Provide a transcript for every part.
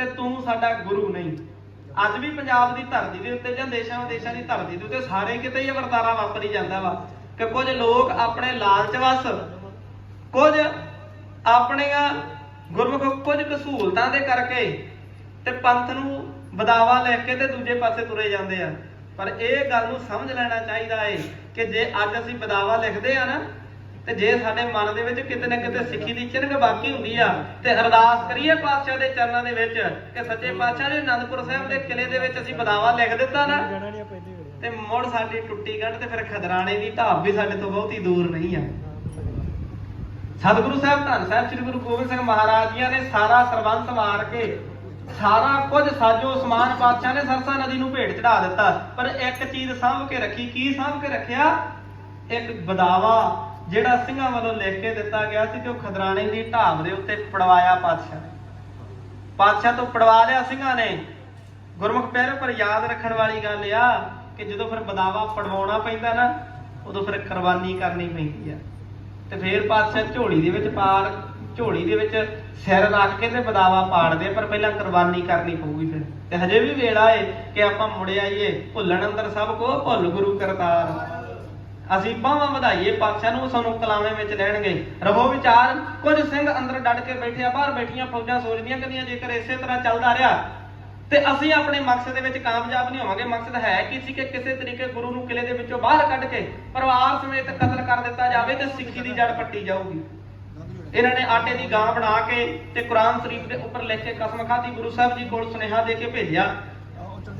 ਤੇ ਤੂੰ ਸਾਡਾ ਗੁਰੂ ਨਹੀਂ। ਅੱਜ ਵੀ ਪੰਜਾਬ ਦੀ ਧਰਤੀ ਦੇ ਉੱਤੇ ਜਾਂ ਦੇਸ਼ਾਂ ਵਿਦੇਸ਼ਾਂ ਦੀ ਧਰਤੀ ਦੇ ਉੱਤੇ ਸਾਰੇ ਕਿਤੇ ਇਹ ਵਰਤਾਰਾ ਵਾਪਰੀ ਜਾਂਦਾ ਵਾ ਕਿ ਕੁਝ ਲੋਕ ਆਪਣੇ ਲਾਲਚ ਵਸ, ਕੁਝ ਆਪਣੀਆਂ ਗੁਰਮੁਖ ਕੁਝ ਕੁ ਸਹੂਲਤਾਂ ਦੇ ਕਰਕੇ ਤੇ ਪੰਥ ਨੂੰ ਬਦਾਵਾ ਲੈ ਕੇ ਤੇ ਦੂਜੇ ਪਾਸੇ ਤੁਰੇ ਜਾਂਦੇ ਆ। ਪਰ ਇਹ ਗੱਲ ਨੂੰ ਸਮਝ ਲੈਣਾ ਚਾਹੀਦਾ ਏ ਕਿ ਜੇ ਅੱਜ ਅਸੀਂ ਬਦਾਵਾ ਲਿਖਦੇ ਆ ਨਾ ਤੇ ਜੇ ਸਾਡੇ ਮਨ ਦੇ ਵਿੱਚ ਕਿਤੇ ਨਾ ਕਿਤੇ ਸਿੱਖੀ ਦੀ ਚਿੰਨ੍ਹ ਬਾਕੀ ਹੁੰਦੀ ਆ, ਤੇ ਅਰਦਾਸ ਕਰੀਏ ਪਾਤਸ਼ਾਹ ਦੇ ਚਰਨਾਂ ਦੇ ਵਿੱਚ ਕਿ ਸੱਚੇ ਪਾਤਸ਼ਾਹ ਜੀ ਅਨੰਦਪੁਰ ਸਾਹਿਬ ਦੇ ਕਿਲੇ ਦੇ ਵਿੱਚ ਅਸੀਂ ਬਦਾਵਾ ਲਿਖ ਦਿੱਤਾ ਨਾ। ਤੇ ਮੁੜ ਸਾਡੀ ਟੁੱਟੀ ਗੰਢ ਤੇ ਫਿਰ ਖਦਰਾਣੇ ਦੀ ਢਾਬ ਵੀ ਸਾਡੇ ਤੋਂ ਬਹੁਤੀ ਦੂਰ ਨਹੀਂ ਆ। ਸਤਿਗੁਰੂ ਸਾਹਿਬ, ਧੰਨ ਸਾਹਿਬ, ਸ੍ਰੀ ਗੁਰੂ ਗੋਬਿੰਦ ਸਿੰਘ ਮਹਾਰਾਜ ਜੀਆਂ ਨੇ ਸਾਰਾ ਸਰਬੰਸ ਮਾਰ ਕੇ ਸਾਰਾ ਕੁਝ ਸਾਜੋ ਸਮਾਨ ਪਾਤਸ਼ਾਹ ਨੇ ਸਰਸਾ ਨਦੀ ਨੂੰ ਭੇਟ ਚੜਾ ਦਿੱਤਾ। ਪਰ ਇੱਕ ਚੀਜ਼ ਸਾਂਭ ਕੇ ਰੱਖੀ, ਕੀ ਸਾਂਭ ਕੇ ਰੱਖਿਆ? ਇੱਕ ਬਦਾਵਾ। ਜਿਹੜਾ ਸਿੰਘਾਂ ਵੱਲੋਂ ਲਿਖ ਕੇ ਦਿੱਤਾ ਗਿਆ ਸੀ ਤੇ ਉਹ ਖਦਰਾਣੇ ਦੀ ਢਾਬ ਦੇ ਉੱਤੇ ਪੜਵਾਇਆ ਪਾਤਸ਼ਾਹ ਨੇ। ਪਾਤਸ਼ਾਹ ਤੋਂ ਪੜਵਾ ਲਿਆ ਸਿੰਘਾਂ ਨੇ। ਗੁਰਮੁਖ ਪਿਆਰੇ ਪਰ ਯਾਦ ਰੱਖਣ ਵਾਲੀ ਗੱਲ ਆ ਕਿ ਜਦੋਂ ਫਿਰ ਬਦਾਵਾ ਪੜਵਾਉਣਾ ਪੈਂਦਾ ਨਾ, ਉਦੋਂ ਫਿਰ ਕੁਰਬਾਨੀ ਕਰਨੀ ਪੈਂਦੀ ਆ। ਤੇ ਫਿਰ ਪਾਤਸ਼ਾਹ ਝੋਲੀ ਦੇ ਵਿੱਚ ਪਾੜ ਝੋਲੀ ਦੇ ਵਿੱਚ ਸਿਰ ਰੱਖ ਕੇ ਤੇ ਬਦਾਵਾ ਪਾੜਦੇ ਪਰ ਪਹਿਲਾਂ ਕੁਰਬਾਨੀ ਕਰਨੀ ਪਊਗੀ ਫਿਰ। ਤੇ ਹਜੇ ਵੀ ਵੇਲਾ ਏ ਕਿ ਆਪਾਂ ਮੁੜ ਆਈਏ, ਭੁੱਲਣ ਅੰਦਰ ਸਭ ਕੋ ਭੁੱਲ ਗੁਰੂ ਕਰਤਾਰ। ਅਸੀਂ ਬਾਹਾਂ ਵਧਾਈਏ ਪਾਤਸ਼ਾਹ ਨੂੰ ਸਾਨੂੰ ਕਲਾਵੇਂ ਵਿੱਚ ਲੈਣਗੇ ਰਹੋ ਵਿਚਾਰ, ਕੁਝ ਸਿੰਘ ਅੰਦਰ ਡਟ ਕੇ ਬੈਠੇ ਆ, ਬਾਹਰ ਬੈਠੀਆਂ ਫੌਜਾਂ ਸੋਚਦੀਆਂ ਕਹਿੰਦੀਆਂ ਜੇਕਰ ਇਸੇ ਤਰ੍ਹਾਂ ਚੱਲਦਾ ਰਿਹਾ, ਤੇ ਅਸੀਂ ਆਪਣੇ ਮਕਸਦ ਦੇ ਵਿੱਚ ਕਾਮਯਾਬ ਨਹੀਂ ਹੋਵਾਂਗੇ। ਮਕਸਦ ਹੈ ਕਿ ਸੀ ਕਿ ਕਿਸੇ ਤਰੀਕੇ ਗੁਰੂ ਨੂੰ ਕਿਲੇ ਦੇ ਵਿੱਚੋਂ ਬਾਹਰ ਕੱਢ ਕੇ ਪਰਿਵਾਰ ਸਮੇਤ ਕਤਲ ਕਰ ਦਿੱਤਾ ਜਾਵੇ ਤੇ ਸਿੱਖੀ ਦੀ ਜੜ ਪੱਟੀ ਜਾਊਗੀ। ਇਹਨਾਂ ਨੇ ਆਟੇ ਦੀ ਗਾਂ ਬਣਾ ਕੇ ਤੇ ਕੁਰਾਨ ਸ਼ਰੀਫ ਦੇ ਉੱਪਰ ਲਿਖ ਕੇ ਕਸਮ ਖਾਧੀ, ਗੁਰੂ ਸਾਹਿਬ ਜੀ ਕੋਲ ਸੁਨੇਹਾ ਦੇ ਕੇ ਭੇਜਿਆ।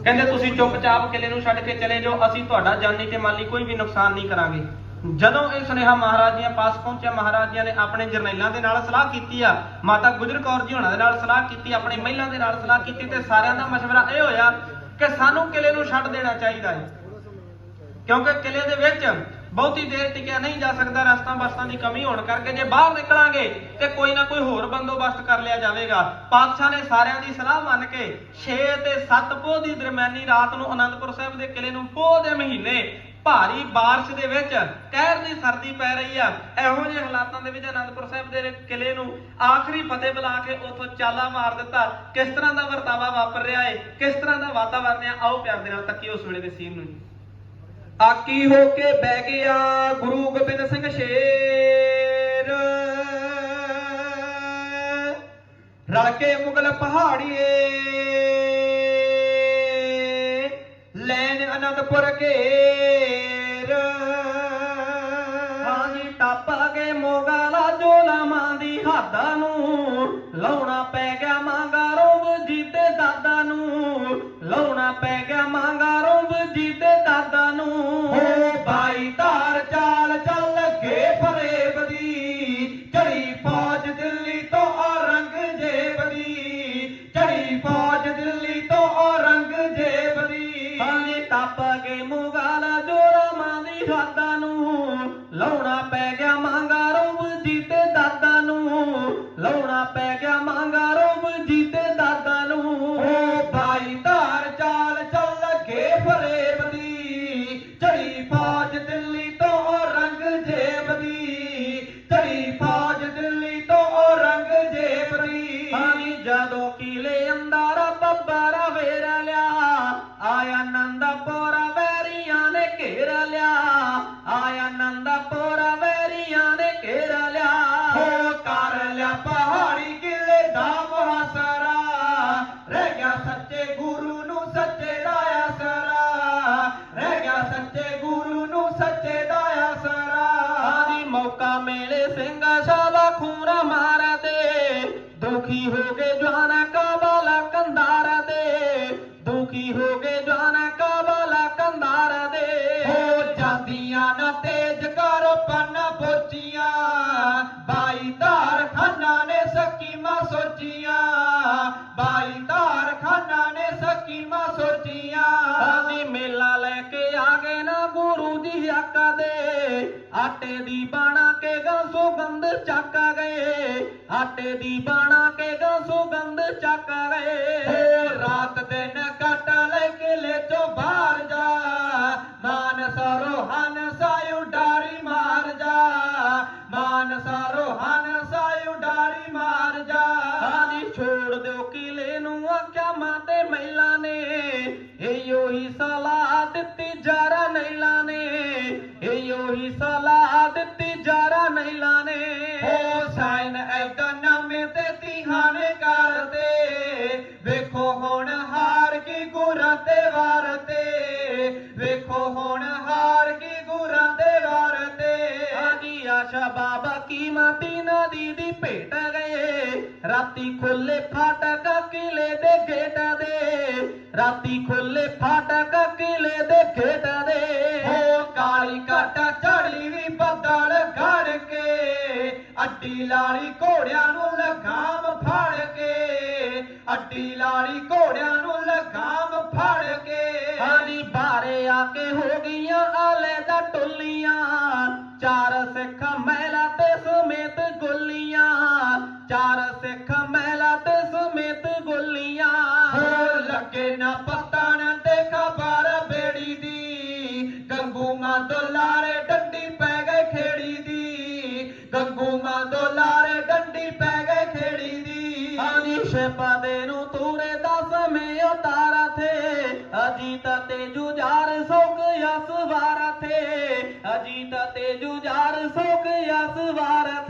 ਕਹਿੰਦੇ ਤੁਸੀਂ ਚੁੱਪਚਾਪ ਕਿਲੇ ਨੂੰ ਛੱਡ ਕੇ ਚਲੇ ਜਾਓ, ਅਸੀਂ ਤੁਹਾਡਾ ਜਾਨੀ ਤੇ ਮਾਲੀ ਕੋਈ ਵੀ ਨੁਕਸਾਨ ਨਹੀਂ ਕਰਾਂਗੇ। ਜਦੋਂ ਇਹ ਸੁਨੇਹਾ ਮਹਾਰਾਜ ਜੀਆਂ ਪਾਸ ਪਹੁੰਚਿਆ, ਮਹਾਰਾਜ ਜੀਆਂ ਨੇ ਆਪਣੇ ਜਰਨੈਲਾਂ ਦੇ ਨਾਲ ਸਲਾਹ ਕੀਤੀ ਆ, ਮਾਤਾ ਗੁਜਰ ਕੌਰ ਜੀ ਹੋਣਾ ਦੇ ਨਾਲ ਸਲਾਹ ਕੀਤੀ, ਆਪਣੇ ਮਹਿਲਾਂ ਦੇ ਨਾਲ ਸਲਾਹ ਕੀਤੀ ਤੇ ਸਾਰਿਆਂ ਦਾ ਮਸ਼ਵਰਾ ਇਹ ਹੋਇਆ ਕਿ ਸਾਨੂੰ ਕਿਲੇ ਨੂੰ ਛੱਡ ਦੇਣਾ ਚਾਹੀਦਾ ਹੈ। ਕਿਉਂਕਿ ਕਿਲੇ ਦੇ ਵਿੱਚ ਬਹੁਤੀ ਦੇਰ ਟਿਕਿਆ ਨਹੀਂ ਜਾ ਸਕਦਾ, ਰਸਤਾ ਬਸਤਾਂ ਦੀ ਕਮੀ ਹੋਣ ਕਰਕੇ ਜੇ ਬਾਹਰ ਨਿਕਲਾਂਗੇ ਤੇ ਕੋਈ ਨਾ ਕੋਈ ਹੋਰ ਬੰਦੋਬਸਤ ਕਰ ਲਿਆ ਜਾਵੇਗਾ। ਪਾਤਸ਼ਾਹ ਨੇ ਸਾਰਿਆਂ ਦੀ ਸਲਾਹ ਮੰਨ ਕੇ 6 ਤੇ 7 ਪੋਹ ਦੀ ਦਰਮਿਆਨੀ ਰਾਤ ਨੂੰ ਅਨੰਦਪੁਰ ਸਾਹਿਬ ਦੇ ਕਿਲੇ ਨੂੰ ਪੋਹ ਦੇ ਮਹੀਨੇ ਭਾਰੀ ਬਾਰਿਸ਼ ਦੇ ਵਿੱਚ ਕਹਿਰ ਦੀ ਸਰਦੀ ਪੈ ਰਹੀ ਆ। ਇਹੋ ਜਿਹੇ ਹਾਲਾਤਾਂ ਦੇ ਵਿੱਚ ਅਨੰਦਪੁਰ ਸਾਹਿਬ ਦੇ ਕਿਲੇ ਨੂੰ ਆਖਰੀ ਫਤਿਹ ਬੁਲਾ ਕੇ ਉਥੋਂ ਚਾਲਾ ਮਾਰ ਦਿੱਤਾ। ਕਿਸ ਤਰ੍ਹਾਂ ਦਾ ਵਰਤਾਵਾ ਵਾਪਰ ਰਿਹਾ ਏ? ਕਿਸ ਤਰ੍ਹਾਂ ਦਾ ਵਾਤਾਵਰਨ ਆ? ਆਓ ਪਿਆਰ ਦੇ ਨਾਲ ਤੱਕੀਏ ਉਸ ਵੇਲੇ ਦੇ ਸੀਨ ਨੂੰ ਆਕੀ ਹੋ ਕੇ ਬਹਿ ਗਿਆ ਗੁਰੂ ਗੋਬਿੰਦ ਸਿੰਘ ਸ਼ੇਰ। ਰਲ ਕੇ ਮੁਗਲ ਪਹਾੜੀਏ। ਲੈਣ ਅਨੰਦਪੁਰ ਘੇਰ। ਹਾਂਜੀ, ਟੱਪ ਗਏ ਮੋਗਲਾ ਜੋਲਾਮਾਂ ਦੀ ਹੱਦਾਂ ਨੂੰ। ਦੀ ਨੂੰ ਲਾਉਣਾ ਪੈ ਗਿਆ। ਦੁਖੀ ਹੋ ਗਏ ਜਵਾਨਾ ਕਾਬਾਲਾ ਕੰਧਾਰ ਦੇ ਦੁਖੀ ਹੋ ਗਏ ਜਵਾਨਾ ਕਾਬਾਲਾ ਕੰਧਾਰ ਦੇ ਹੋ ਜਾਂਦੀਆਂ ਨਾ ਤੇਜ ਕਰ ਪੰਨ ਬੋਚੀਆਂ ਬਾਈ ਧਾਰ ਖਾਨਾ ਨੇ ਸਕੀਮਾਂ ਸੋਚੀਆਂ। ਬਾਈ ਧਾਰ ਖਾਨਾ ਨੇ ਸਕੀਮਾਂ ਸੋਚੀਆਂ। ਅਸੀਂ ਮੇਲਾ ਲੈ ਕੇ ਆ ਗਏ ਨਾ ਗੁਰੂ ਜੀ ਆਕਾ ਦੇ। ਆਟੇ ਦੀ ਬਾਣਾ ਕੇ ਗਾਂ ਸੁਗੰਧ ਚੱਕ ਗਏ। ਆਟੇ ਦੀ ਬਾਣਾ Johanna. ਕਿਲੇ ਦੇ ਗੇਟ ਦੇ, ਰਾਤੀ ਖੁੱਲੇ ਫਾਟਕ ਕਿਲੇ ਦੇ ਗੇਟ ਦੇ। ਹੋ ਕਾਲੀ ਕਾਟਾ ਝੜੀ ਵੀ ਬੱਦਲ ਘੜ ਕੇ, ਅੱਡੀ ਲਾਲੀ ਘੋੜਿਆਂ ਨੂੰ ਲਗਾਮ ਫੜ ਕੇ, ਅੱਡੀ ਲਾਲੀ ਘੋੜਿਆਂ ਨੂੰ ਲਗਾਮ ਫੜ ਕੇ। ਹਾਨੀ ਬਾਰੇ ਆ ਕੇ ਹੋ ਗਈਆਂ ਆਲੇ ਦਾ ਟੁੱਲੀਆਂ, ਚਾਰ ਸਿੱਖ ਮਹਿਲਾ वारे अजी तेजुार सोक वार